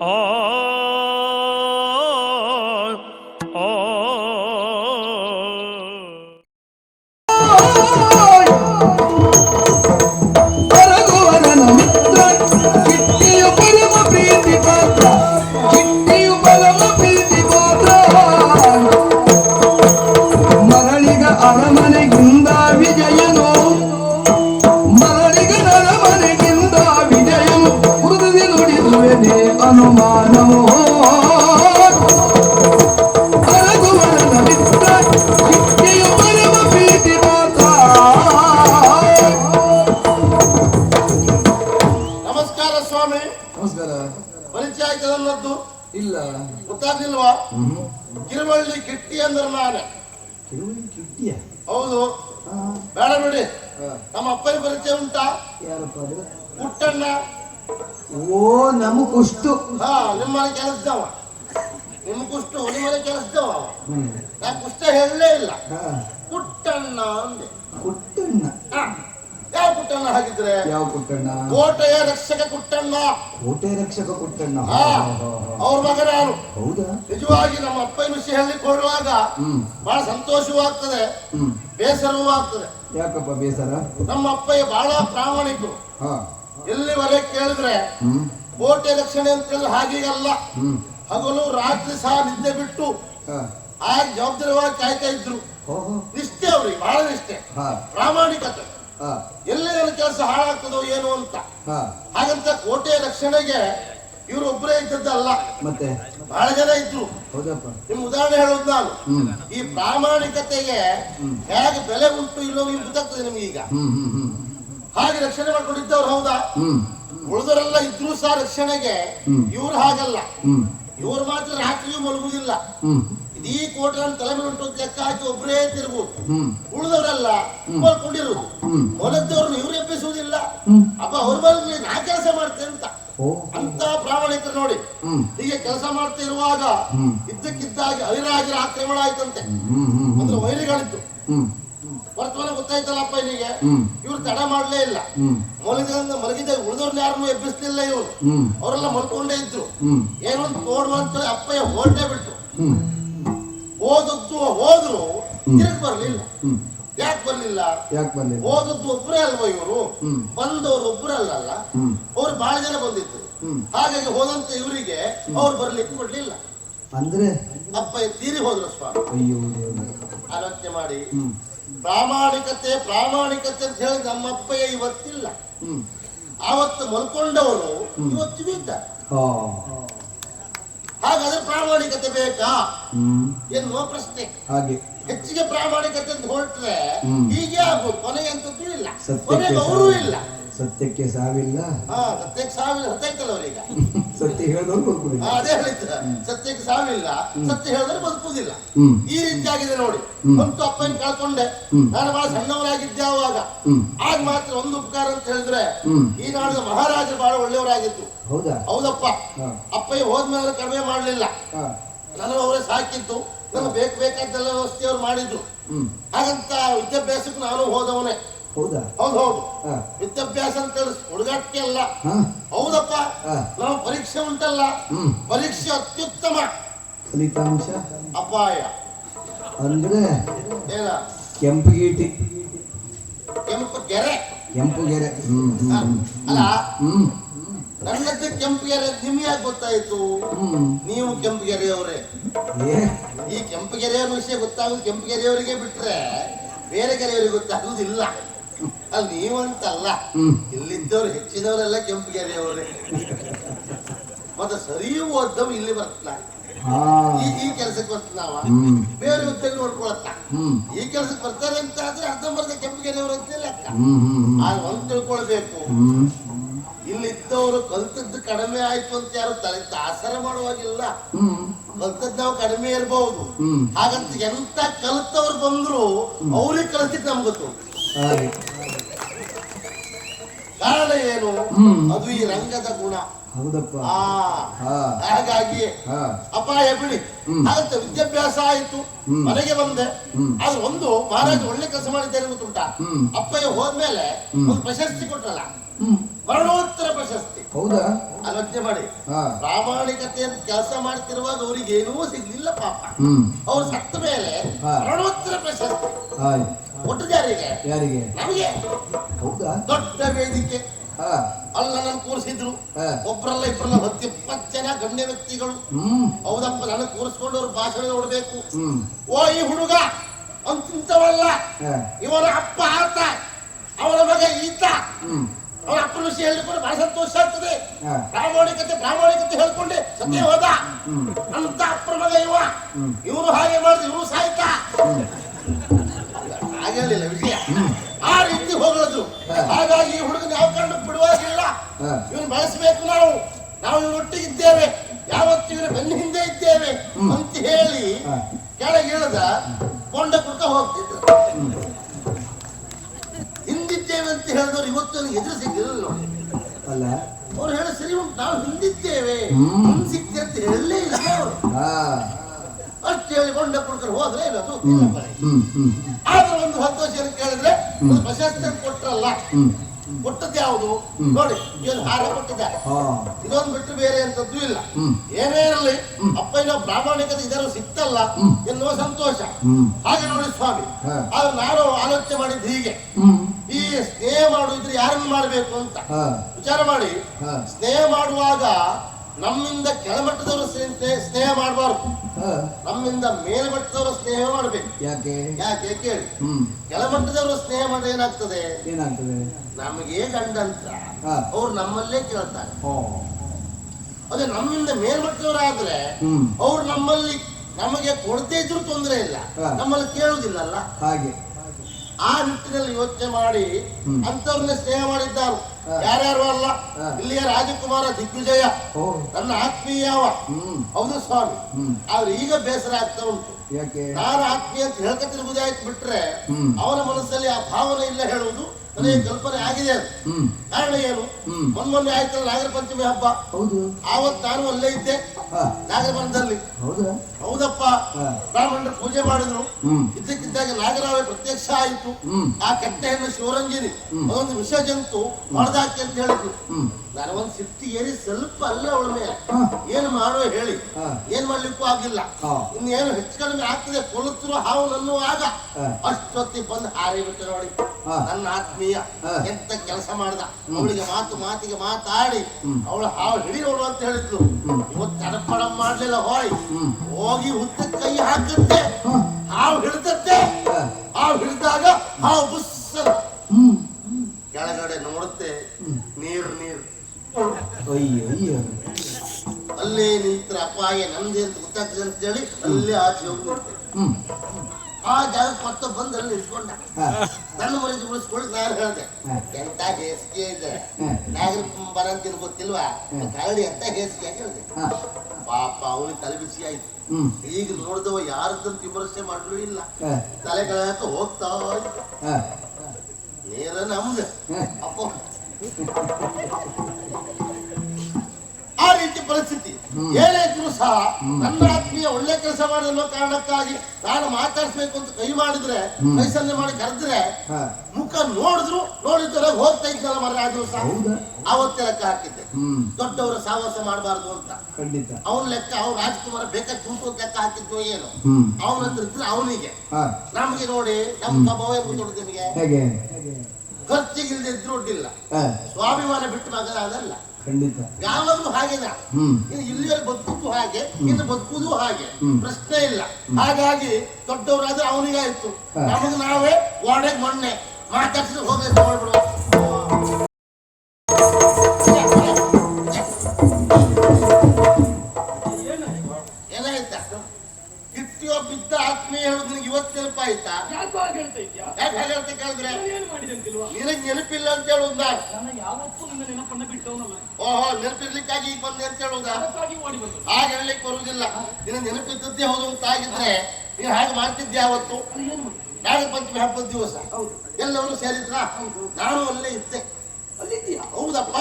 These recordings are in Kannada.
ಆ ನುಡಿದುವೆನೆ ಅನುಮಾನವೋ? ನಮಸ್ಕಾರ ಸ್ವಾಮಿ. ನಮಸ್ಕಾರ. ಪರಿಚಯ ಇಲ್ಲ. ಗೊತ್ತಾಗ್ಲಿಲ್ವಾ? ಕಿರುವಳ್ಳಿ ಕಿಟ್ಟಿ ಅಂದ್ರೆ ನಾನೇ. ಕಿಟ್ಟಿಯ? ಹೌದು. ಬೇಡ ಬಿಡಿ. ನಮ್ಮ ಅಪ್ಪನ ಪರಿಚಯ ಉಂಟಾ? ಯಾರಪ್ಪ ಅದು? ಪುಟ್ಟಣ್ಣ. ಓ ನಮ ಕುಷ್ಟು ಹಾ ನಿಮ್ಮನೆ ಕೆಲಸದವ. ನಿಮ್ಮ ಕುಷ್ಟು ನಿಮ್ಮನೆ ಕೆಲಸದವ ಅವ. ಹ್ಮ್. ನಾ ಕುಷ್ಟ ಹೇಳಲೇ ಇಲ್ಲ. ಕುಟ್ಟಣ್ಣ ಅಂದೆ. ಕುಟ್ಟಣ್ಣ? ಹಾ. ಯಾವ ಕುಟ್ಟಣ್ಣ ಹಾಗಿದ್ರೆ? ಯಾವ ಕುಟ್ಟಣ್ಣ? ಕೋಟೆಯ ರಕ್ಷಕ ಕುಟ್ಟಣ್ಣ. ಕೋಟೆಯ ರಕ್ಷಕ ಕುಟ್ಟಣ್ಣ. ಹಾ. ಅವ್ರ ಮಗ ನಾನು ಹೌದಾ? ನಿಜವಾಗಿ ನಮ್ಮ ಅಪ್ಪನ ವಿಷಯ ಹೇಳಿ ಹ್ಮ್. ಬಹಳ ಸಂತೋಷವೂ ಆಗ್ತದೆ ಹ್ಮ್. ಬೇಸರವೂ ಆಗ್ತದೆ ಯಾಕಪ್ಪ ಬೇಸರ? ನಮ್ಮ ಅಪ್ಪಯ್ಯ ಬಹಳ ಪ್ರಾಮಾಣಿಕರು. ಹಾ ಎಲ್ಲಿವರೆಗೆ ಕೇಳಿದ್ರೆ ಕೋಟೆ ರಕ್ಷಣೆ ಅಂತ ಹೇಳಿದ್ರೆ ಹಾಗೀಗಲ್ಲ. ಹಗಲು ರಾತ್ರಿ ಸಹ ನಿದ್ದೆ ಬಿಟ್ಟು ಆ ಜವಾಬ್ದಾರಿವಾಗಿ ಕಾಯ್ತಾ ಇದ್ರು. ನಿಷ್ಠೆ ಅವ್ರಿಗೆ ಬಹಳ ನಿಷ್ಠೆ. ಪ್ರಾಮಾಣಿಕತೆ. ಎಲ್ಲಿ ನನ್ನ ಕೆಲಸ ಹಾಳಾಗ್ತದೋ ಏನು ಅಂತ. ಹಾಗಂತ ಕೋಟೆ ರಕ್ಷಣೆಗೆ ಇವರು ಒಬ್ಬರೇ ಇದ್ದದ್ದಲ್ಲ. ಮತ್ತೆ? ಬಹಳ ಜನ ಇದ್ರು. ನಿಮ್ ಉದಾಹರಣೆ ಹೇಳೋದು ನಾನು. ಈ ಪ್ರಾಮಾಣಿಕತೆಗೆ ಹೇಗೆ ಬೆಲೆ ಉಂಟು ಇಲ್ಲೋ ನಿಮ್ಗೆ ಗೊತ್ತಾಗ್ತದೆ ನಿಮ್ಗೆ ಈಗ. ಹಾಗೆ ರಕ್ಷಣೆ ಮಾಡ್ಕೊಂಡಿದ್ದವ್ರು ಹೌದಾ? ಉಳಿದರೆಲ್ಲ ಉಳಿದವರೆಲ್ಲ ಇದ್ರೂ ಸಹ ರಕ್ಷಣೆಗೆ. ಇವ್ರು ಹಾಗಲ್ಲ. ಇವ್ರು ಮಾತ್ರ ರಾತ್ರಿಯೂ ಮಲಗುದಿಲ್ಲ ಹ್ಮ್. ಇಡೀ ಕೋಟೆ ತಲೆ ಮೇಲೆ ಉಂಟು ಲೆಕ್ಕ ಹಾಕಿ ಒಬ್ಬರೇ ತಿರುಗುದು ಹ್ಮ್. ಉಳಿದವರೆಲ್ಲ ಮಲ್ಕೊಂಡಿರುವುದು. ಮೊಲದ್ದವ್ರನ್ನ ಇವ್ರು ಎಪ್ಪಿಸುವುದಿಲ್ಲ ಅಪ್ಪ ಅವ್ರ ಮೇಲೆ ನಾ ಕೆಲಸ ಮಾಡ್ತೇನೆ ಅಂತ. ಅಂತ ಪ್ರಾಮಾಣಿಕರು ನೋಡಿ. ಹೀಗೆ ಕೆಲಸ ಮಾಡ್ತಾ ಇರುವಾಗ. ಇದ್ದಕ್ಕಿದ್ದಾಗಿ ಅವಿರಾಗಿರ ಆಕ್ರಮಣ ಆಯ್ತಂತೆ ಅಂದ್ರೆ ವೈರಿಗಳಿತ್ತು ವರ್ತಮಾನ ಗೊತ್ತಾಯ್ತಲ್ಲಪ್ಪ ಇವನಿಗೆ ಇವ್ರು ತಡ ಮಾಡ್ಲೇ ಇಲ್ಲ. ಮಲಗಿದ ಮಲಗಿದ ಉಳಿದವ್ರನ್ನ ಯಾರನ್ನು ಎಬ್ಬಿಸ್ಲಿಲ್ಲ ಇವರು. ಅವರೆಲ್ಲ ಮಲ್ಕೊಂಡೇ ಇದ್ರು. ಏನೋ ಒಂದು ನೋಡುವ ಅಂತ ಅಪ್ಪಯ್ಯ ಹೊರಟೇ ಬಿಟ್ಟು ಓದದ್ದು ಹೋದ್ರು ತಿರುಗ್ ಬರ್ಲಿಲ್ಲ. ಯಾಕೆ ಬರ್ಲಿಲ್ಲ? ಯಾಕೆ ಬರ್ಲಿಲ್ಲ? ಓದದ್ದು ಒಬ್ಬರೇ ಅಲ್ವಾ ಇವರು. ಬಂದವರು ಒಬ್ಬರೇ ಅಲ್ಲಲ್ಲ? ಅವ್ರು ಬಹಳ ಜನ ಬಂದಿದ್ರು. ಹಾಗಾಗಿ ಹೋದಂತ ಇವರಿಗೆ ಅವ್ರು ಬರ್ಲಿಕ್ಕೆ ಕೊಡ್ಲಿಲ್ಲ. ಅಂದ್ರೆ? ಅಪ್ಪ ತೀರಿ ಹೋದ್ರು ಸ್ವಾಮಿ. ಅಯ್ಯೋ ಆಲೋಚನೆ ಮಾಡಿ. ಪ್ರಾಮಾಣಿಕತೆ ಪ್ರಾಮಾಣಿಕತೆ ಅಂತ ಹೇಳಿ ನಮ್ಮ ಅಪ್ಪಯ್ಯ ಇವತ್ತಿಲ್ಲ ಆವತ್ತು ಮಲ್ಕೊಂಡವರು ಇವತ್ತು ಇದ್ದಾರೆ ಹಾ. ಹಾಗಾದ್ರೆ ಪ್ರಾಮಾಣಿಕತೆ ಬೇಕಾ? ಎನ್ನುವ ಪ್ರಶ್ನೆ. ಹಾಗೆ. ಹೆಚ್ಚಿಗೆ ಪ್ರಾಮಾಣಿಕತೆ ಅಂತ ಹೊರಟ್ರೆ. ಹೀಗೆ ಆಗ್ಬೋದು ಕೊನೆಗೆ ಅಂತದ್ದು ಇಲ್ಲ ಕೊನೆಗೆ ಅವರು ಇಲ್ಲ. ಸತ್ಯಕ್ಕೆ ಸಾವಿಲ್ಲ. ಹಾ ಸತ್ಯಕ್ಕೆ ಸಾವಿಲ್ಲ ಸತ್ಯಕ್ಕಲ್ಲ ಅವರೀಗ. ಸತ್ಯ ಹೇಳಿದವ್ರು ಬದುಕುದಿಲ್ಲ. ಅದೇ ಹೇಳಿದ್ರ. ಸತ್ಯಕ್ಕೆ ಸಾವಿಲ್ಲ. ಸತ್ಯ ಹೇಳಿದ್ರೆ ಬದುಕುದಿಲ್ಲ. ಈ ರೀತಿ ಆಗಿದೆ ನೋಡಿ. ಒಂದು ಅಪ್ಪನ ಕಳ್ಕೊಂಡೆ. ನಾನು ಬಹಳ ಸಣ್ಣವರಾಗಿದ್ದೆ ಅವಾಗ ಆಗ ಮಾತ್ರ ಒಂದು ಉಪಕಾರ ಅಂತ ಹೇಳಿದ್ರೆ ಈ ನಾಡಿನ ಮಹಾರಾಜ ಬಹಳ ಒಳ್ಳೆಯವರಾಗಿತ್ತು ಹೌದಾ? ಹೌದಪ್ಪ. ಅಪ್ಪಯ್ಯ ಹೋದ್ಮೇಲೆ ಕಡಿಮೆ ಮಾಡ್ಲಿಲ್ಲ. ನನ್ನ ನಾನು ಅವರೇ ಸಾಕಿತ್ತು ನನ್ನ ಬೇಕು ಬೇಕಾದ್ದೆಲ್ಲ ವ್ಯವಸ್ಥೆ ಅವ್ರು ಮಾಡಿದ್ರು ಹಾಗಂತ ವಿದ್ಯಾಭ್ಯಾಸಕ್ಕೂ ನಾನು ಹೋದವನೇ. ಹೌದಾ? ಹೌದು ಹೌದು. ಹಾ. ವಿದ್ಯಾಭ್ಯಾಸ ಅಂತ ಹುಡುಗಾಟಿಕೆ ಅಲ್ಲ. ಹಾ. ಹೌದಪ್ಪ. ನಾವು ನಮ್ಮ ಪರೀಕ್ಷೆ ಉಂಟಲ್ಲ. ಹ್ಮ್. ಪರೀಕ್ಷೆ ಅತ್ಯುತ್ತಮ. ಫಲಿತಾಂಶ? ಅಪಾಯ. ಅಂದ್ರೆ? ಕೆಂಪು ಕೆಂಪುಗೀಟಿ ಕೆಂಪು ಗೆರೆ. ಕೆಂಪುಗೆರೆ ಹ್ಮ್ ಹ್ಮ್ ಹ್ಮ್. ಅಲ್ಲ ಹ್ಮ್. ನನ್ನದ್ದು ಕೆಂಪು ಗೆರೆ ನಿಮ್ಗೆ ಯಾಕೆ ಗೊತ್ತಾಯ್ತು. ಹ್ಮ್. ನೀವು ಕೆಂಪು ಗೆರೆಯವರೇ. ಏ? ಈ ಕೆಂಪು ಗೆರೆಯವ್ರ ವಿಷಯ ಗೊತ್ತಾಗುದು ಕೆಂಪು ಗೆರೆಯವರಿಗೆ ಬಿಟ್ರೆ ಬೇರೆ ಗೆರೆಯವರಿಗೆ ಗೊತ್ತಾಗುದಿಲ್ಲ. ಅಲ್ಲಿ ನೀವಂತಲ್ಲ ಅಲ್ಲ ಇಲ್ಲಿದ್ದವ್ರು ಹೆಚ್ಚಿನವರೆಲ್ಲ ಕೆಂಪು ಅವ್ರೆ ಮತ್ತೆ ಸರಿ ಓದ್ದವ್ ಇಲ್ಲಿ ಬರ್ತಲ್ಲ. ಈ ಈ ಕೆಲಸಕ್ಕೆ ಬರ್ತ ನಾವ. ಬೇರೆ ಉದ್ದ ನೋಡ್ಕೊಳತ್ತ. ಈ ಕೆಲಸಕ್ಕೆ ಬರ್ತಾರೆ ಅಂತ ಆದ್ರೆ ಅರ್ಧಂಬರ್ಧ ಕೆಂಪು ಕೆರೆಯವರು ಅಂತ ಲೆಕ್ಕ ಆಗ ಒಂದ್ ತಿಳ್ಕೊಳ್ಬೇಕು. ಇಲ್ಲಿದ್ದವರು ಕಲ್ತದ್ದು ಕಡಿಮೆ ಆಯ್ತು ಅಂತ ಯಾರು ತಲೆ ತಾಸರ ಮಾಡುವಾಗಿಲ್ಲ. ಕಲ್ತದ್ದು ನಾವು ಕಡಿಮೆ ಇರಬಹುದು ಹಾಗಂತ ಎಂತ ಕಲ್ತವ್ರು ಬಂದ್ರು ಅವ್ರಿಗೆ ಕಲ್ತಿದ್ ನಮ್ಗೆ ಗೊತ್ತು. ಹಾಗೆ ಕಾರಣ ಏನು? ಅದು ಈ ರಂಗದ ಗುಣ. ಹೌದಪ್ಪ. ಹಾಗಾಗಿ ಅಪಾಯ ಬಿಡಿ. ಹಾಗಂತ ವಿದ್ಯಾಭ್ಯಾಸ ಆಯ್ತು. ಮನೆಗೆ ಬಂದೆ. ಅದು ಆದ್ರೆ ಒಂದು ಮಹಾರಾಜ ಒಳ್ಳೆ ಕೆಲಸ ಮಾಡಿದ್ದೇನೆ ಗೊತ್ತುಂಟ. ಅಪ್ಪಯ್ಯ ಹೋದ್ಮೇಲೆ. ಒಂದು ಪ್ರಶಸ್ತಿ ಕೊಟ್ರಲ್ಲ. ಮರಣೋತ್ತರ ಪ್ರಶಸ್ತಿ. ಹೌದಾ? ಆಲೋಚನೆ ಮಾಡಿ. ಪ್ರಾಮಾಣಿಕತೆ ಅಂತ ಕೆಲಸ ಮಾಡ್ತಿರುವಾಗ ಅವ್ರಿಗೆ ಏನೂ ಸಿಗ್ಲಿಲ್ಲ ಪಾಪ. ಅವ್ರು ಸತ್ತ ಮೇಲೆ ಮರಣೋತ್ತರ ಪ್ರಶಸ್ತಿ. ಒಟ್ಟು ಜಾರಿಗೆ ಯಾರಿಗೆ? ನಮಗೆ. ಹೌದಾ? ದೊಡ್ಡ ವೇದಿಕೆ. ಹಾ. ಅಲ್ಲ ನನ್ ಕೂರಿಸಿದ್ರು. ಒಬ್ರಲ್ಲ ಒಬ್ಬರಲ್ಲ ಇಬ್ಬರಲ್ಲ ಹತ್ತು ಇಪ್ಪತ್ತು ಜನ ಗಣ್ಯ ವ್ಯಕ್ತಿಗಳು. ಹೌದಪ್ಪ ನನ್ನ ಕೂರಿಸ್ಕೊಂಡು ಅವ್ರ ಭಾಷಣ ನೋಡ್ಬೇಕು. ಓ ಈ ಹುಡುಗ ಅಂತಿಂತವಲ್ಲ. ತಿಂತವಲ್ಲ ಇವನ ಅಪ್ಪ ಆತ ಅವನ ಮಗ ಈತ. ಅವನ ಅಪ್ಪನ ವಿಷಯ ಹೇಳಿಕೊಂಡು ಬಹಳ ಸಂತೋಷ ಆಗ್ತದೆ. ಪ್ರಾಮಾಣಿಕತೆ ಪ್ರಾಮಾಣಿಕತೆ ಹೇಳ್ಕೊಂಡೆ. ಸತ್ಯ ಹೋದ. ಹ್ಮ್. ಅಂತ ಅಪ್ಪನ ಮಗ ಇವ. ಇವರು ಹಾಗೆ ಮಾಡಿದ್ರು ಇವನು ಸಾಯ್ತಾ. ವಿಷಯ. ಆ ರೀತಿ ಹೋಗೋದು ಹಾಗಾಗಿ ಈ ಹುಡುಗನ ಯಾವ ಕಾರಣ ಬಿಡುವಾಗಿಲ್ಲ. ಇವನು ಬಳಸಬೇಕು ನಾವು. ನಾವು ಇವನು ಒಟ್ಟಿಗಿದ್ದೇವೆ ಯಾವತ್ತು ಇವನ ಬೆನ್ನ ಹಿಂದೆ ಇದ್ದೇವೆ ಅಂತ ಹೇಳಿ ಹಾ. ಹ್ಮ್. ಮುಂದ್ ಸಿಕ್ತೆ ಇಲ್ಲ ಅವರು ಅಷ್ಟು ಹೇಳಿ ಕೊಂಡ ಕುಡ್ಕೊಂಡು ಹೋದ್ರೆ ಏನದು ಹ್ಮ್ ಹ್ಮ್ ಹ್ಮ್ ಆದ್ರೆ ಒಂದು ಹತ್ತು ವರ್ಷ ಕೇಳಿದ್ರೆ ಒಂದು ಪ್ರಶಸ್ತಿ ಕೊಟ್ರಲ್ಲ ಹ್ಮ್ ಕೊಟ್ಟದ್ದು ಯಾವುದು ನೋಡಿ ಏನು ಹಾರ ಕೊಟ್ಟಿದ್ದಾರೆ ಹಾ ಇದೊಂದು ಬಿಟ್ಟು ಬೇರೆ ಅಂತದ್ದು ಇಲ್ಲ ಹ್ಮ್ ಏನೇ ಇರಲಿ ಅಪ್ಪ ಇನ್ನೋ ಪ್ರಾಮಾಣಿಕತೆ ಇದರ ಸಿಕ್ತಲ್ಲ. ಎನ್ನುವ ಸಂತೋಷ ಹ್ಮ್ ಹಾಗೆ ನೋಡಿ ಸ್ವಾಮಿ ಹಾ. ಆದ್ರೆ ನಾನು ಆಲೋಚನೆ ಮಾಡಿದ್ದು ಹೀಗೆ ಹ್ಮ್ ಈ ಸ್ನೇಹ ಮಾಡುವುದ್ರೆ ಯಾರನ್ನು ಮಾಡಬೇಕು ಅಂತ ಹಾ ವಿಚಾರ ಮಾಡಿ ಹಾ ಸ್ನೇಹ ಮಾಡುವಾಗ ನಮ್ಮಿಂದ ಕೆಳಮಟ್ಟದವರು ಸ್ನೇಹ ಮಾಡಬಾರ್ದು. ನಮ್ಮಿಂದ ಮೇಲ್ಮಟ್ಟದವರು ಸ್ನೇಹ ಮಾಡಬೇಕು. ಯಾಕೆ? ಯಾಕೆ ಕೇಳಿ? ಹ್ಮ್. ಕೆಳಮಟ್ಟದವರು ಸ್ನೇಹ ಮಾಡಿದ್ರೆ ಏನಾಗ್ತದೆ? ಏನಾಗ್ತದೆ? ನಮಗೆ ಗಂಡಂತ. ಹಾ. ಅವ್ರು ನಮ್ಮಲ್ಲೇ ಕೇಳ್ತಾರೆ. ಓ. ಅದೇ ನಮ್ಮಿಂದ ಮೇಲ್ಮಟ್ಟದವರಾದ್ರೆ ಅವ್ರು ನಮ್ಮಲ್ಲಿ ನಮಗೆ ಕೊಡದೇ ಇದ್ರು ತೊಂದರೆ ಇಲ್ಲ. ನಮ್ಮಲ್ಲಿ ಕೇಳುವುದಿಲ್ಲಲ್ಲ ಹಾಗೆ. ಆ ನಿಟ್ಟಿನಲ್ಲಿ ಯೋಚನೆ ಮಾಡಿ. ಅಂತವ್ರನ್ನ ಸ್ನೇಹ ಮಾಡಿದ್ದಾರೆ. ಯಾರ್ಯಾರು ಅಲ್ಲ? ಇಲ್ಲಿಯ ರಾಜಕುಮಾರ ದಿಗ್ವಿಜಯ. ನನ್ನ ಆತ್ಮೀಯವ ಹೌದು ಸ್ವಾಮಿ. ಆದ್ರೆ ಈಗ ಬೇಸರ ಆಗ್ತಾ ಉಂಟು. ನಾನು ಆತ್ಮೀಯ ಅಂತ ಹೇಳ್ಕತಿರ್ಬೋದಾಯ್ತು ಬಿಟ್ರೆ. ಅವನ ಮನಸ್ಸಲ್ಲಿ ಆ ಭಾವನೆ ಇಲ್ಲ ಹೇಳುವುದು. ನನಗೆ ಕಲ್ಪನೆ ಆಗಿದೆ ಅದು. ಕಾರಣ ಏನು. ಮೊನ್ನೆ ಆಯ್ತಲ್ಲ ನಾಗರ ಪಂಚಮಿ ಹಬ್ಬ. ಹೌದು. ಆವತ್ತು ನಾನು ಅಲ್ಲೇ ಇದ್ದೆ ನಾಗರ ನಾಗರಬನದಲ್ಲಿ ಹೌದಾ? ಹೌದಪ್ಪ. ಬ್ರಾಹ್ಮಣರು ಪೂಜೆ ಮಾಡಿದ್ರು. ಇದ್ದಕ್ಕಿದ್ದಾಗ ನಾಗರಾವೆ ಪ್ರತ್ಯಕ್ಷ ಆಯಿತು. ಆ ಕಟ್ಟೆಯನ್ನು ಶಿವರಂಜಿನಿ. ಅದೊಂದು ವಿಷ ಜಂತು ಮಾಡ್ದಾಕಿ ಅಂತ ಹೇಳಿದ್ರು. ನಾನು ಒಂದು ಸಿಟ್ಟಿ ಏರಿ ಸ್ವಲ್ಪ ಅಲ್ಲ ಅವಳ ಏನ್ ಮಾಡೋ ಹೇಳಿ. ಏನ್ ಮಾಡ್ಲಿಕ್ಕೂ ಆಗಿಲ್ಲ. ಇನ್ನೇನು ಹೆಚ್ಚು ಕಡಿಮೆ ಆಗ್ತದೆ. ಕೊಳುತ್ತಿರೋ ಹಾವು ನನ್ನ ಆಗ ಅಷ್ಟೊತ್ತಿ ಬಂದು ಹಾರಿ ಬಿಟ್ಟು ನೋಡಿ ನನ್ನ ನನ್ನ ಆತ್ಮೀಯ. ಎಂತ ಕೆಲಸ ಮಾಡ್ದ. ಅವಳಿಗೆ ಮಾತು ಮಾತಿಗೆ ಮಾತಾಡಿ. ಅವಳ ಹಾವು ಹಿಡಿಯೋಳು ಅಂತ ಹೇಳಿದ್ಲು. ಇವತ್ತು ತಡಪಡ ಮಾಡ್ಲಿಲ್ಲ ಹೋಯ್. ಹೋಗಿ ಹುತ್ತ ಕೈ ಹಾಕುತ್ತೆ. ಹಾವು ಹಿಡಿದತ್ತೆ ಹಾವು ಹಿಡಿದಾಗ ಹಾವು ಬುಸ್ ಕೆಳಗಡೆ ನೋಡುತ್ತೆ. ನೀರು ನೀರು. ಅಲ್ಲೇ ನಿಂತ್ರ ಅಪಾಯ ನಂದೆ ಅಂತ ಗೊತ್ತಾಗ್ತದೆ ಅಂತ ಹೇಳಿ ಅಲ್ಲೇ ಆಚೆ ಹೋಗಿ ನಿಂತೆ. ಹ್ಮ್. ಆ ಜಾಗ ಮತ್ತೆ ಬಂದು ಅಲ್ಲಿ ಇಟ್ಕೊಂಡ. ನನ್ನ ಮನೆಗೆ ಉಳಿಸ್ಕೊಳ್ಳಿ ನಾನು ಹೇಳ್ದೆ. ಎಂತ ಹೇಸಿಗೆ ಇದೆ. ನಾಗರ ಬರಂತಿನ ಗೊತ್ತಿಲ್ವಾ. ಕರಡಿ ಅಂತ ಹೇಸಿಗೆ ಆಗಿ ಹೇಳಿದೆ. ಪಾಪ ಅವನಿಗೆ ತಲೆ ಬಿಸಿ ಆಯ್ತು ಈಗ ನೋಡಿದವ ಯಾರದಂತ ವಿಮರ್ಶೆ ಮಾಡಲು ಇಲ್ಲ. ತಲೆ ಕಳಕ ಹೋಗ್ತಾವ ಇತ್ತು. ನೇರ ನಮ್ದು. ಅಪ್ಪ. ಆ ರೀತಿ ಪರಿಸ್ಥಿತಿ. ಏನೇ ಇದ್ರು ಸಹ ನನ್ನ ಆತ್ಮೀಯ ಒಳ್ಳೆ ಕೆಲಸ ಮಾಡಿದ ಕಾರಣಕ್ಕಾಗಿ ನಾನು ಮಾತಾಡ್ಸ್ಬೇಕು ಅಂತ ಕೈ ಮಾಡಿದ್ರೆ ಮೈಸಲ್ಲಿ ಮಾಡಿ ಕರೆದ್ರೆ ಮುಖ ನೋಡಿದ್ರು ನೋಡಿದ್ರೆ ಹೋಗ್ತಾ ಇದ್ದಲ್ಲ ಮರ ಆ ದಿವಸ. ಹೌದಾ? ಅವತ್ತೇ ಲೆಕ್ಕ ಹಾಕಿದ್ದೆ. ದೊಡ್ಡವರ ಸಾಹಸ ಮಾಡಬಾರ್ದು ಅಂತ. ಖಂಡಿತ. ಅವನ ಲೆಕ್ಕ ಅವ್ನ ರಾಜ್ಕುಮಾರ್ ಬೇಕಾದ ಕೂತು ಲೆಕ್ಕ ಹಾಕಿದ್ದು ಏನು. ಅವನ ಹತ್ರ ಇದ್ರೆ ಅವನಿಗೆ. ನಮ್ಗೆ ನೋಡಿ ನಮ್ಮ ಸ್ವಭಾವ ಗೊತ್ತುಂಟು ನಿಮಗೆ. ಖರ್ಚಿಗಿಲ್ದಿದ್ರು ದುಡ್ಡಿಲ್ಲ ಸ್ವಾಭಿಮಾನ ಬಿಟ್ಟು ಮಗನ ಅದಲ್ಲ ಖಂಡಿತ. ಯಾವಾಗಲೂ ಹಾಗೇನ ಹ್ಮ್. ಇನ್ನು ಇಲ್ಲಿಯಲ್ಲಿ ಬದುಕುದು ಹಾಗೆ ಇನ್ನು ಬದುಕುದು ಹಾಗೆ. ಪ್ರಶ್ನೆ ಇಲ್ಲ. ಹಾಗಾಗಿ ದೊಡ್ಡವರಾದ್ರೆ ಅವನಿಗಾಯ್ತು. ನಮಗೆ ನಾವೇ ವಾಡೆಗೆ ಮೊನ್ನೆ ಮಾತಾಡ್ಸಿದ್ರೆ ಹೋಗಿ ತಗೊಳ್ಬಿಡುವ ಆತ್ಮೀಯ ಹೇಳುದು ನಿನಗೆ ಇವತ್ತು ನೆನಪಾಯ್ತಾ? ಯಾಕೋ ಹಾಗೆ ಹೇಳ್ತಾ ಇದ್ಯಾ ಯಾಕೆ ಹಾಗೆ ಹೇಳ್ತಾ ಕೇಳಿದ್ರೆ ನಾನು ಏನು ಮಾಡಿದೆ ಅಂತಿಲ್ವಾ ನಿನಗೆ ನೆನಪಿಲ್ಲ ಅಂತ ಹೇಳುವುದ? ನಾನು ಯಾವತ್ತೂ ನಿನ್ನ ನೆನಪನ್ನ ಬಿಟ್ಟವನಲ್ಲ ಓಹೋ ನೆನಪಿರ್ಲಿಕ್ಕಾಗಿ ಈಗ ಬಂದೆ ಅಂತ ಹೇಳುದಾ ಅದಕ್ಕಾಗಿ ಓಡಿ ಬಂದು. ಹಾಗೆ ಹೇಳಲಿಕ್ಕೆ ಬರುವುದಿಲ್ಲ. ನಿನ್ನ ನೆನಪಿದ್ದದ್ದೇ ಹೌದು ಅಂತ ಆಗಿದ್ರೆ ನೀನು ಹಾಗೆ ಮಾಡ್ತಿದ್ದೆ ಯಾವತ್ತು ನಾಳೆ ಏನು ಮಾಡಿದೆ? ನಾಗ ಪಂಚಮಿ ಹಬ್ಬದ ದಿವಸ. ಹೌದು. ಎಲ್ಲರೂ ಸೇರಿದ್ರ? ನಾನು ಅಲ್ಲೇ ಇದ್ದೆ. ಅಲ್ಲಿದ್ದೀಯಾ? ಹೌದಪ್ಪ.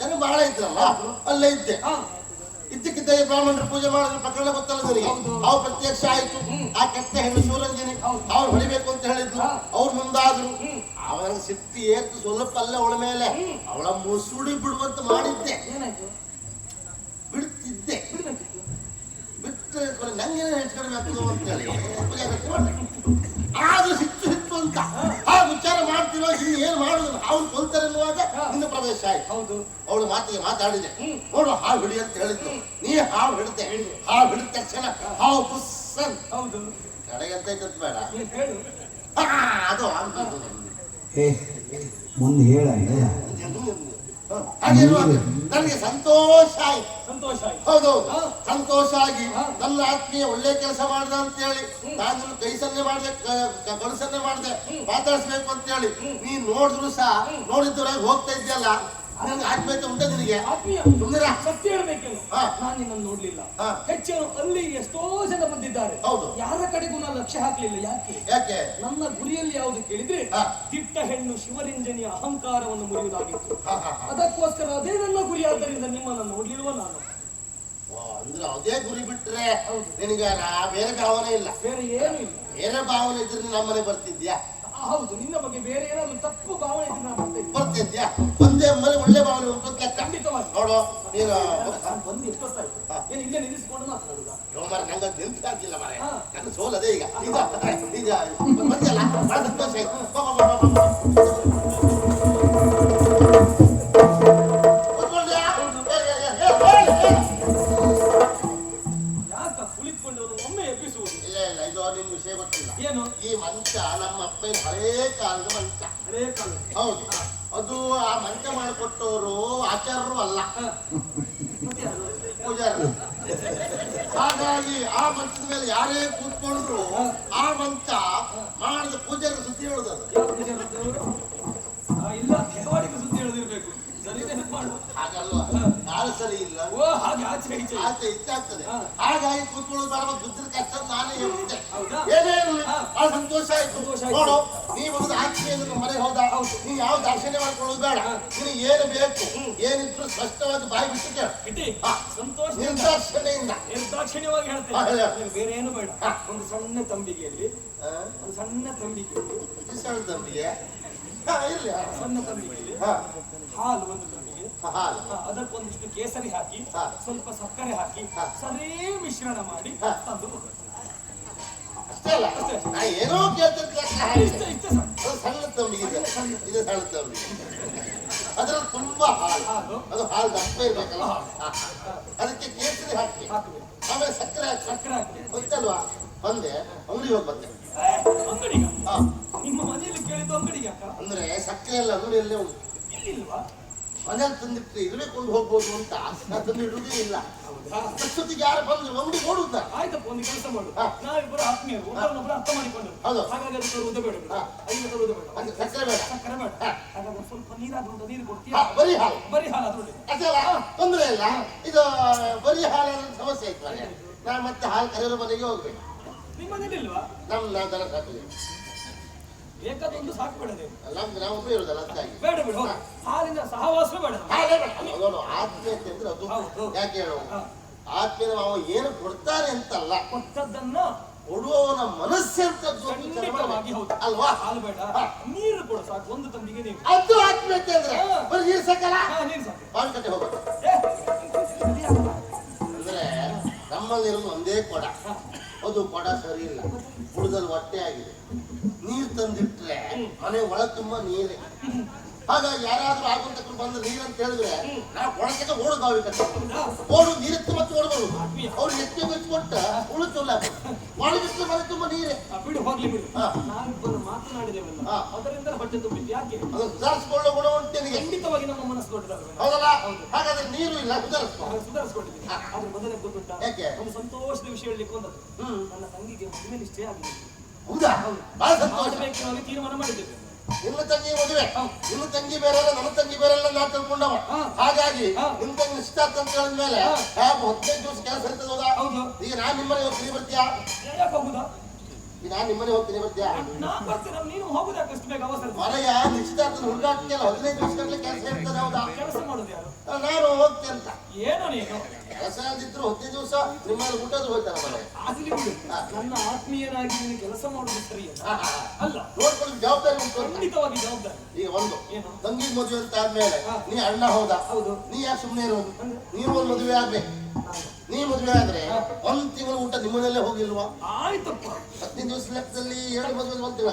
ಜನ ಬಹಳ ಇದ್ರಲ್ಲ? ಅಲ್ಲೇ ಇದ್ದೆ. ಹಾ. ಇದ್ದಕ್ಕಿದ್ದಾಗ ಬ್ರಾಹ್ಮಣರು ಪೂಜೆ ಮಾಡಿದ್ರು ಪ್ರಕರಣ ಗೊತ್ತಲ್ಲ ನನಗೆ ಅವ್ರು ಪ್ರತ್ಯಕ್ಷ ಆಯ್ತು. ಆ ಕೆಟ್ಟ ಹೆಣ್ಣು ಶಿವರಂಜನಿ ಅವ್ರು ಹೊಡಿಬೇಕು ಅಂತ ಹೇಳಿದ್ರು. ಅವ್ರು ಮುಂದಾದ್ರು. ಅವನ ಸಿಟ್ಟಿ ಏತು ಸ್ವಲ್ಪ ಅಲ್ಲ ಅವಳ ಮೇಲೆ. ಅವಳ ಮುಸುಡಿ ಬಿಡುವಂತ ಮಾಡಿದ್ದೆ. ಬಿಡ್ತಿದ್ದೆ. ಬಿಟ್ಟು ಕಡಿಮೆ ಆಗ್ತದೆ ಅಂತ ಹೇಳಿ. ಆದ್ರೂ ಸಿಟ್ಟು ಸಿಟ್ಟು ಅಂತ. ಇನ್ನು ಏನ್ ಮಾಡುದು? ಅವ್ರು ಕೊಲ್ತಾರೆ ಅನ್ನುವಾಗ ಇನ್ನು ಪ್ರವೇಶ ಆಯ್ತು. ಹೌದು. ಅವಳು ಮಾತಿಗೆ ಮಾತಾಡಿದೆ. ನೋಡು ಹಾವು ಹಿಡಿ ಅಂತ ಹೇಳಿದ್ದು. ನೀ ಹಾವು ಹಿಡಿದೆ ಹಾವು ಹಿಡಿದ ತಕ್ಷಣ ಹಾವು ಪುಸ್ ಹೌದು. ಕಡೆಗೆ ಅಂತ ಇದ್ದದ್ದು ಬೇಡ. ನೀನ್ ಹೇಳು. ಆ, ಅದು ಏ ಮುಂದೆ ಹೇಳ ನನಗೆ ಸಂತೋಷ ಆಯ್ತು. ಸಂತೋಷ ಆಯ್ತು. ಹೌದು ಹಾ. ಸಂತೋಷ ಆಗಿ. ನನ್ನ ಆತ್ಮೀಯ ಒಳ್ಳೆ ಕೆಲಸ ಮಾಡ್ದ ಅಂತ ಹೇಳಿ ನಾನು ನಿನ್ನ ಕೈ ಸನ್ನೆ ಮಾಡ್ದೆ ಕ- ಕ- ಕಳ್ಸನ್ನೆ ಮಾಡ್ದೆ. ಮಾತಾಡಿಸ್ಬೇಕು ಅಂತ ಹೇಳಿ ನೀನ್ ನೋಡಿದ್ರು ಸಹ ನೋಡಿದ್ರೆ ಹೋಗ್ತಾ ಇದ್ಯಲ್ಲ ನನಗೆ ಆತ್ಮೀಯತೆ ಉಂಟ ನಿನಗೆ? ಸುಮ್ಮನೆ ಸತ್ಯ ಹೇಳ್ಬೇಕೇನು. ನಾನು ನಿನ್ನನ್ನು ನೋಡ್ಲಿಲ್ಲ. ಹೆಚ್ಚು ಅಲ್ಲಿ ಎಷ್ಟೋ ಜನ ಬಂದಿದ್ದಾರೆ. ಹೌದು. ಯಾರ ಕಡೆಗೂ ನಾನು ಲಕ್ಷ್ಯ ಹಾಕ್ಲಿಲ್ಲ ಯಾಕೆ? ಯಾಕೆ? ನನ್ನ ಗುರಿಯಲ್ಲಿ ಯಾವುದು ಕೇಳಿದ್ರೆ. ದಿಟ್ಟ ಹೆಣ್ಣು ಶಿವರಂಜನಿಯ ಅಹಂಕಾರವನ್ನು ಮುರಿಯುವುದಾಗಿ. ಅದಕ್ಕೋಸ್ಕರ ಅದೇ ನನ್ನ ಗುರಿ ಆದ್ದರಿಂದ ನಿಮ್ಮನ್ನು ನೋಡ್ಲಿಲ್ವ ನಾನು? ಅಂದ್ರೆ ಅದೇ ಗುರಿ ಬಿಟ್ರೆ ಹೌದು. ನಿನಗೆ ಬೇರೆ ಭಾವನೆ ಇಲ್ಲ. ಬೇರೆ ಏನು ಇಲ್ಲ. ಬೇರೆ ಭಾವನೆ ಇದ್ರೆ ನಮ್ಮನೆ ಬರ್ತಿದ್ಯಾ? ಹೌದು ನಿನ್ನ ಬಗ್ಗೆ ಬೇರೆ ಏನಾದ್ರು ತಪ್ಪು ಭಾವನೆ ಇದ್ರೆ ನಾನು. ಬರ್ತಿದ್ಯಾ? ಒಂದೇ ಮನೆ ಒಳ್ಳೆ ಭಾವನೆ ಉಂಟು ಖಂಡಿತವಾಗಿ. ನೋಡು ನೀನು ಬಂದು ಎಷ್ಟೊತ್ತಾಯ್ತು ಹಾ. ಏನು ಇಲ್ಲೇ ನಿಲ್ಲಿಸಿಕೊಂಡು ಮಾತನಾಡುದ ಮರ ನಂಗೆ ನೆನ್ಪು ಆಗಿಲ್ಲ ಮರ. ನನ್ನ ಸೋಲದೆ ಈಗ. ಈಗ ಈಗ ಬಂದಲ್ಲ ಬಹಳ ಸಂತೋಷ ಆಯ್ತು. ಅಲ್ಲ ಹಾಗಾಗಿ ಆ ಮಂಚದ ಮೇಲೆ ಯಾರೇ ಕೂತ್ಕೊಂಡ್ರು ಆ ಮಂತ ಮಾಡಿದ ಪೂಜಾರ ಸುದ್ದಿ? ಆ, ಇಲ್ಲ ದೇವಾಡಿಗೆ ಸುದ್ದಿ ಹೇಳದಿರ್ಬೇಕು. ಸರಿ ಮಾಡು. ಹಾಗಲ್ವಾ? ಯಾರು ಸರಿ ಇಲ್ಲ. ಓ ಹಾಗೆ ಆಚೆ ಈಚೆ. ಆಚೆ ಇಚ್ಚಾಗ್ತದೆ ಹಾ. ಹಾಗಾಗಿ ಕೂತ್ಕೊಳ್ಳೋದು ಬೇಡ ಬುದ್ಧ ಕಷ್ಟ ನಾನೇ ಹೇಳಿದ್ದೆ ಏನೇನು? ಬಹಳ ಸಂತೋಷ ಆಯ್ತು. ನೋಡು. ನೀವು ಒಂದು ಆಕ್ಷಿಯನ್ನು ಮನೆಗೆ ಹೋದ ನೀ ಯಾವ ದರ್ಶನ ಮಾಡ್ಕೊಳ್ಳೋದು ಬೇಡ ನಿನಗೆ ಏನು ಬೇಕು ಏನಿದ್ರು ಸ್ಪಷ್ಟವಾಗಿ ಬಾಯಿ ಬಿಟ್ಟು ಕೇಳಿ. ಸಂತೋಷದಿಂದ ನಿರ್ದಾಕ್ಷಿಣ್ಯದಿಂದ ನಿರ್ದಾಕ್ಷಿಣ್ಯವಾಗಿ ಹೇಳ್ತೇನೆ ಬೇರೆ ಏನು ಬೇಡ ಒಂದು ಸಣ್ಣ ತಂಬಿಗೆಯಲ್ಲಿ ಒಂದು ಸಣ್ಣ ತಂಬಿಗೆ ಸಣ್ಣ ತಂಬಿಗೆ ಇರ್ಲಿ. ಸಣ್ಣ ತಂಬಿಗೆಯಲ್ಲಿ ಹಾ ಹಾಲು ಒಂದು ತಂಬಿಗೆ ಹಾಲು ಅದಕ್ಕೊಂದಿಷ್ಟು ಕೇಸರಿ ಹಾಕಿ. ಸ್ವಲ್ಪ ಸಕ್ಕರೆ ಹಾಕಿ. ಸರಿ ಮಿಶ್ರಣ ಮಾಡಿ. ತಂದು. ಅಲ್ಲ ನಾ ಏನೋ ಕೇಳ್ತಿದ್ದೆ ಅದು ಸಣ್ಣ ತಂಬಿಗೆ ಇದೆ ಸಣ್ಣ ತಂಬಿಗೆ ಅದ್ರಲ್ಲಿ ತುಂಬಾ ಹಾಲು. ಅದು ಹಾಲು ದಪ್ಪ ಇರ್ಬೇಕಲ್ಲ. ಅದಕ್ಕೆ ಕೇಸರಿ ಹಾಕಿ. ಹಾಕ್ಬೇಕು ಆಮೇಲೆ ಸಕ್ಕರೆ ಹಾಕಿ. ಸಕ್ಕರೆ ಹಾಕಿ. ಗೊತ್ತಲ್ವಾ? ಬಂದೆ. ಅಂಗಡಿ ಹೋಗಿ ಬಂದೆ. ನಿಮ್ಮ ಮನೆಯಲ್ಲಿ ಕೇಳಿದ್ದು ಅಂಗಡಿಗೆ ಅಂದ್ರೆ ಸಕ್ಕರೆ ಎಲ್ಲ ಅಂಗಡಿಯಲ್ಲೇ ಉಂಟು. ಇಲ್ಲಿಲ್ವಾ? ಮನೇಲಿ ತಂದಿಟ್ಟು ಇರುವೆ ಕೊಂಡು ಹೋಗ್ಬೋದು ಅಂತ ನಾನು ತಂದು ಇಡುವುದೇ ಇಲ್ಲ. ಪ್ರಸ್ತುತಿಗೆ ಯಾರು ಬಂದ್ರು ಅಂಗಡಿ ನೋಡುದ ಆಯ್ತಪ್ಪ ಒಂದು ಕೆಲಸ ಮಾಡು. ನಾವಿಬ್ಬರು ಆತ್ಮೀಯರು ಒಬ್ಬರನ್ನೊಬ್ಬರು ಅರ್ಥ ಮಾಡಿಕೊಂಡು. ಹೌದು. ಹಾಗಾಗಿ ಅದು ಉದ್ದ ಬೇಡ. ಐದು ಉದ್ದ ಬೇಡ ಅಂದ್ರೆ ಸಕ್ಕರೆ ಬೇಡ. ಸಕ್ಕರೆ ಬೇಡ. ಹಾಗಾದ್ರೆ ಸ್ವಲ್ಪ ನೀರಾದ್ರೂ ಉಂಟು, ನೀರು ಕೊಡ್ತೀಯಾ? ಬರೀ ಹಾಲು. ಬರಿ ಹಾಲು ಅದು ಅದಲ್ಲ ತೊಂದ್ರೆ ಇಲ್ಲ. ಇದು ಬರಿ ಹಾಲು ಸಮಸ್ಯೆ ಆಯ್ತು ನಾನು ಮತ್ತೆ ಹಾಲು ಕರೆಯೋರ ಮನೆಗೆ ಹೋಗ್ಬೇಕು. ನಿಮ್ಮ ಮನೇಲಿ ಇಲ್ವಾ? ನಮ್ಮ ನಾನು ದನ ಸಾಕಿದೆ ಬೇಕಾದೊಂದು ಸಾಕು ನೀವು ನಮ್ಗೆ ನಾವು ಒಬ್ಬ ಇರೋದಲ್ಲ ಅದಕ್ಕಾಗಿ ಬೇಡ ಬಿಡು. ಹಾಲಿನ ಸಹವಾಸ ಬೇಡ ಹಾಲೇ ಬೇಡ. ಆತ್ಮೀಯತೆ ಅಂದ್ರೆ ಅದು ಹೌದು. ಯಾಕೆ ಹೇಳು ಹಾ. ಆತ್ಮೀಯ ಅವ ಏನು ಕೊಡ್ತಾನೆ ಅಂತಲ್ಲ ಕೊಟ್ಟದ್ದನ್ನ ಕೊಡುವವನ ಮನಸ್ಸೆಂತದ್ದು ಅಂತ ವಿಚಾರ ಖಂಡಿತವಾಗಿ ಮಾಡ್ಬೇಕು. ಅಲ್ವಾ ಹಾಲು ಬೇಡ ಹಾ. ನೀರು ಕೊಡು ಸಾಕು ಒಂದು ತಂಬಿಗೆ ನೀವು ಅದು ಆತ್ಮೀಯತೆ ಅಂದ್ರೆ ಹಾ. ಬರೀ ನೀರು ಸಾಕಲ್ಲ ಹಾ ನೀರು ಸಾಕು ಮಾರುಕಟ್ಟೆ ಹೋಗೋದು ಏ, ಸರಿ ಆಗಲ್ಲ. ಅಂದ್ರೆ ನಮ್ಮಲ್ಲಿರೋದು ಒಂದೇ ಕೊಡ ಅದು ಕೊಡ ಸರಿ ಇಲ್ಲ ಉಳಿದಲ್ಲಿ ಹೊಟ್ಟೆ ಆಗಿದೆ ನೀರು ತಂದಿಟ್ರೆ ಮನೆ ಒಳ ತುಂಬಾ ನೀರೇ. ಹಾಗಾಗಿ ಯಾರಾದ್ರೂ ಆಗುಂತಕ್ಕೂ ಬಂದು ನೀರು ಅಂತ ಹೇಳಿದ್ರೆ ನಾವು ಒಳಗೆ ಓಡೋದು ಅವ್ರಿಗೆ ಕಷ್ಟ ಓಡು ನೀರೆತ್ತು ಮತ್ತೆ ಓಡಬಹುದು ಅವ್ರು ಎತ್ತಿ ಬಿಚ್ಕೊಟ್ಟ ಉಳಿತಲ್ಲ ಒಳಗಿಟ್ಟು ಮನೆ ತುಂಬಾ ನೀರೇ. ಬಿಡು ಹೋಗ್ಲಿ ಬಿಡು. ನಾವಿಬ್ಬರು ಮಾತನಾಡಿದೇವಲ್ಲ. ಅದರಿಂದ ಹೊಟ್ಟೆ ತುಂಬಿದ್ದು ಯಾಕೆ? ಅದನ್ನು ಸುಧಾರಿಸಿಕೊಳ್ಳೋ ಗುಣ ಉಂಟು ನಿನಗೆ. ಖಂಡಿತವಾಗಿ ನಮ್ಮ ಮನಸ್ಸು ದೊಡ್ಡದಾಗಲ್ಲ ಹೌದಲ್ಲ? ಹಾಗಾದ್ರೆ ನೀರು ಇಲ್ಲ ಸುಧಾರಿಸ್ಕೊ. ಸುಧಾರಿಸ್ಕೊಂಡಿದ್ದೀನಿ ಆದ್ರೆ ಮೊದಲೇ ಗೊತ್ತುಂಟ? ಯಾಕೆ? ಒಂದು ಸಂತೋಷದ ವಿಷಯ ಹೇಳಲಿಕ್ಕೆ ಹ್ಮ್. ನನ್ನ ತಂಗಿಗೆ ಮದುವೆ ನಿಶ್ಚಯ ಆಗಿದೆ. ಹೌದಾ? ಬಹಳ ಸಂತೋಷ. ಮಾಡಬೇಕು ನಾವು ತೀರ್ಮಾನ ಮಾಡಿದ್ದೇವೆ. ತಂಗಿ ಮದುವೆ. ನಿನ್ನ ತಂಗಿ ಬೇರೆಲ್ಲ ನನ್ನ ತಂಗಿ ಬೇರೆಲ್ಲ ನಾ ತಿಳ್ಕೊಂಡವ. ಹಾಗಾಗಿ. ನಿನ್ನ ತಂಗಿ ನಿಶ್ಚಿತಾರ್ಥ ಅಂತ ಹೇಳಿದ್ಮೇಲೆ ಹದಿನೈದು ದಿವಸ ಕೆಲಸ ಇರ್ತದ ಈಗ ನಾನ್ ನಿಮ್ಮನೆ ಹೋಗಿ ಬರ್ತೀಯಾ? ಈಗ ನಾನು ನಿಮ್ಮನೆ ಹೋಗ್ತೀನಿ ಬರ್ತೀಯಾ? ನಾ ಬರ್ತೀನಿ ನೀನು ಹೋಗುದಾಕ ಅಷ್ಟು ಬೇಗ ಅವಸರ ಮನೆಯ ನಿಶ್ಚಿತಾರ್ಥದ ಹುಡುಗಾಟಕ್ಕೆಲ್ಲ ಹದಿನೈದು ಏನೋ ನೀನು. ಕೆಲಸ ಅಂದಿದ್ರು ಹದಿನೈದು ದಿವಸ ನಿಮ್ಮಲ್ಲಿ ಊಟದ್ದು ಹೋಗ್ತಾರೆ ಮನೆ? ಆಗ್ಲಿ ಬಿಡು. ನನ್ನ ಆತ್ಮೀಯನಾಗಿ ನೀನು ಕೆಲಸ ಹಾ, ಹಾ. ಅಲ್ಲ. ನೋಡ್ಕೊಳ್ಳಿ ಜವಾಬ್ದಾರಿ ಉಂಟು ಅಂತ. ಖಂಡಿತವಾಗಿ ಜವಾಬ್ದಾರಿ. ಈಗ ಒಂದು. ಏನು? ತಂಗಿ ಮದುವೆ ಅಂತ ಆದ್ಮೇಲೆ ನೀ ಅಣ್ಣ ಹೌದಾ? ಹೌದು. ನೀ ಯಾಕೆ ಸುಮ್ಮನೆ ಇರೋದು? ನೀವು ಒಂದು ಮದುವೆ ಆಗ್ಬೇಕು. ನೀ ಮದುವೆ ಆದ್ರೆ ಒಂದ್ ತಿಂಗಳು ಊಟ ನಿಮ್ಮನೆಲ್ಲೇ ಹೋಗಿಲ್ವಾ? ಆಯ್ತಪ್ಪ. ಹದಿನೈದು ದಿವಸ ಲೆಕ್ಕದಲ್ಲಿ ಎರಡು ಮದುವೆ ಒಂದ್ ತಿಂಗಳ.